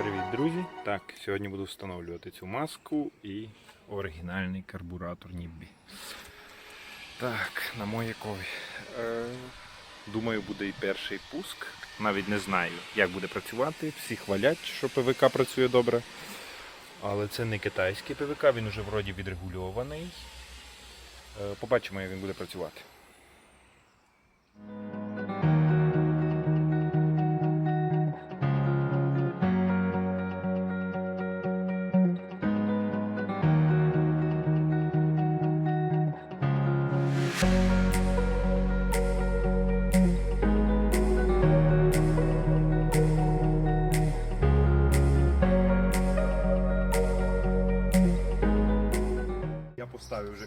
Привіт, друзі! Так, сьогодні буду встановлювати цю маску і оригінальний карбуратор Ніббі. Так, на моєкові. Е, думаю, буде і перший пуск. Навіть не знаю, як буде працювати. Всі хвалять, що ПВК працює добре. Але це не китайський ПВК, він уже вроді відрегульований. Е, побачимо, як він буде працювати.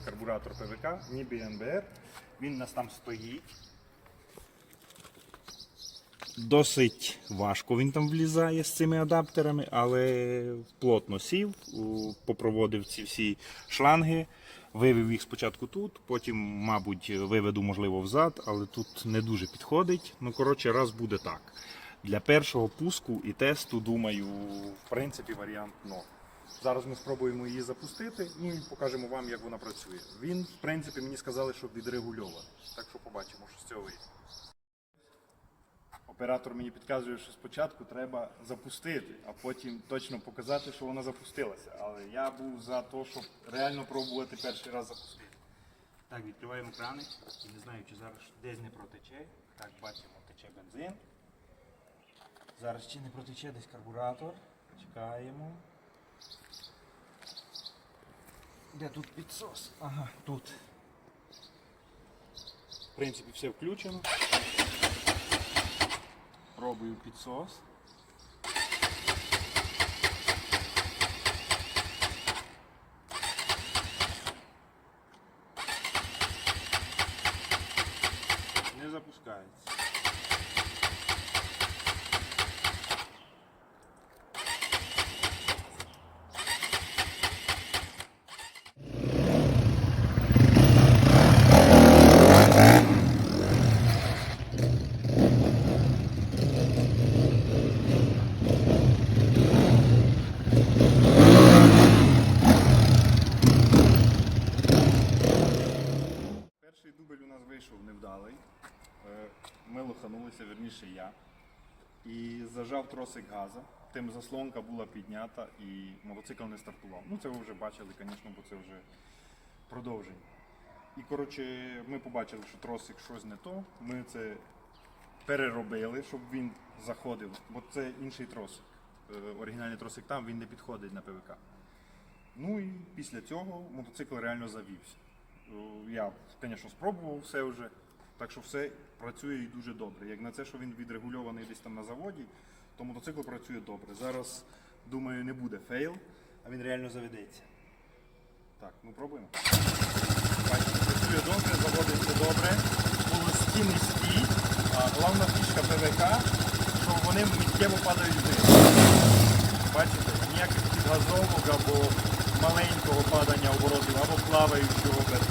Карбуратор ПВК, ніби НБР. Він у нас там стоїть. Досить важко він там влізає з цими адаптерами, але плотно сів, попроводив ці всі шланги, вивів їх спочатку тут, потім, мабуть, виведу, можливо, взад, але тут не дуже підходить. Ну, коротше, раз буде так. Для першого пуску і тесту, думаю, в принципі, варіант норм. Зараз ми спробуємо її запустити і покажемо вам, як вона працює. Він, в принципі, мені сказали, що відрегульований. Так що побачимо, що з цього вийде. Оператор мені підказує, що спочатку треба запустити, а потім точно показати, що вона запустилася. Але я був за те, щоб реально пробувати перший раз запустити. Так, відкриваємо краник. Не знаю, чи зараз десь не протече. Так, бачимо, тече бензин. Зараз чи не протече десь карбуратор. Чекаємо. Де тут підсос? Ага, тут. В принципі, все включено. Пробую підсос. Не запускається. Невдалий. Е, Ми лоханулися, верніше я. І зажав тросик газа. Тим заслонка була піднята і мотоцикл не стартував. Ну це ви вже бачили, звісно, бо це вже продовження. І коротше, ми побачили, що тросик щось не то. Ми це переробили, щоб він заходив, бо це інший тросик. Е, Оригінальний тросик там він не підходить на ПВК. Ну і після цього мотоцикл реально завівся. Е, Я, звісно, спробував все вже, так що все працює і дуже добре. Як на це, що він відрегульований десь там на заводі, то мотоцикл працює добре. Зараз, думаю, не буде фейл, а він реально заведеться. Так, ну пробуємо. Бачите, працює добре, заводиться добре. Полості низькі. Головна фішка ПВК, що вони миттєво падають вниз. Бачите, ніяких підгазовок або маленького падання оборотів, або плаваючого без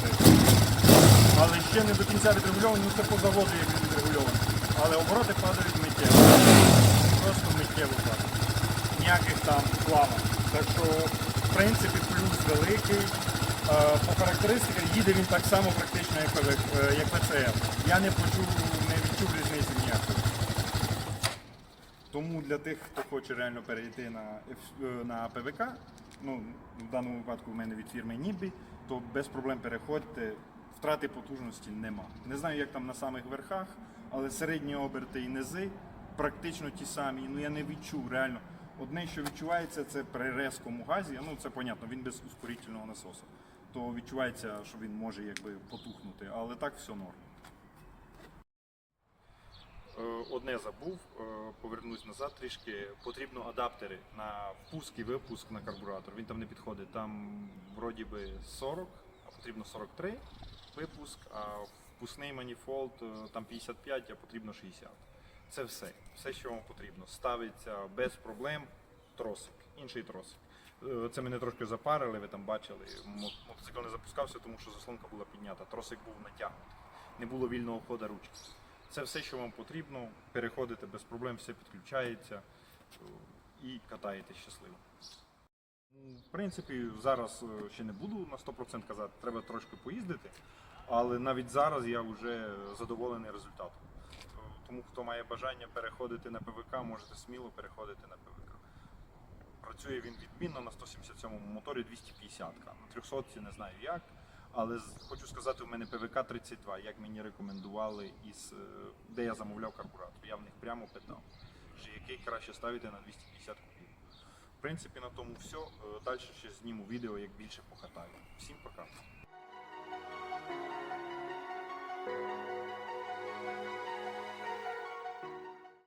Але ще не до кінця відрегульований, ну це по заводу як він відрегульований. Але обороти падають миттєво. Просто миттєво падають. Ніяких там плавань. Так що, в принципі, плюс великий. Е, По характеристиках їде він так само практично, як, ПВ, е, ПЦР. Я не почув, не відчув різниці ніякої. Тому для тих, хто хоче реально перейти на, е, на ПВК, ну в даному випадку в мене від фірми Нібі, то без проблем переходьте. Втрати потужності нема. Не знаю, як там на самих верхах, але середні оберти і низи практично ті самі. Ну я не відчув реально. Одне, що відчувається, це при резкому газі. Ну це понятно, він без ускорительного насосу. То відчувається, що він може якби потухнути, але так все норм. Е, Одне забув, е, повернусь назад трішки. Потрібно адаптери на впуск і випуск на карбуратор. Він там не підходить. Там вроді би 40, а потрібно 43 випуск, а впускний маніфолд е, там 55, а потрібно 60. Це все. Все, що вам потрібно. Ставиться без проблем тросик, інший тросик. Це мене трошки запарили, ви там бачили. Мо- Мотоцикл не запускався, тому що заслонка була піднята. Тросик був натягнутий. Не було вільного ходу ручки. Це все, що вам потрібно. Переходите без проблем, все підключається. і катаєте щасливо. Ну, В принципі, зараз е, ще не буду на 100% казати, треба трошки поїздити, але навіть зараз я вже задоволений результатом. Е, Тому хто має бажання переходити на ПВК, можете сміло переходити на ПВК. Працює він відмінно на 177 моторі 250 На 300 не знаю як. Але хочу сказати, у мене ПВК 32, як мені рекомендували, із, е, де я замовляв карбуратор. Я в них прямо питав, що який краще ставити на 250 кубів. В принципі, на тому все. Далі ще зніму відео, як більше покатаю. Всім пока.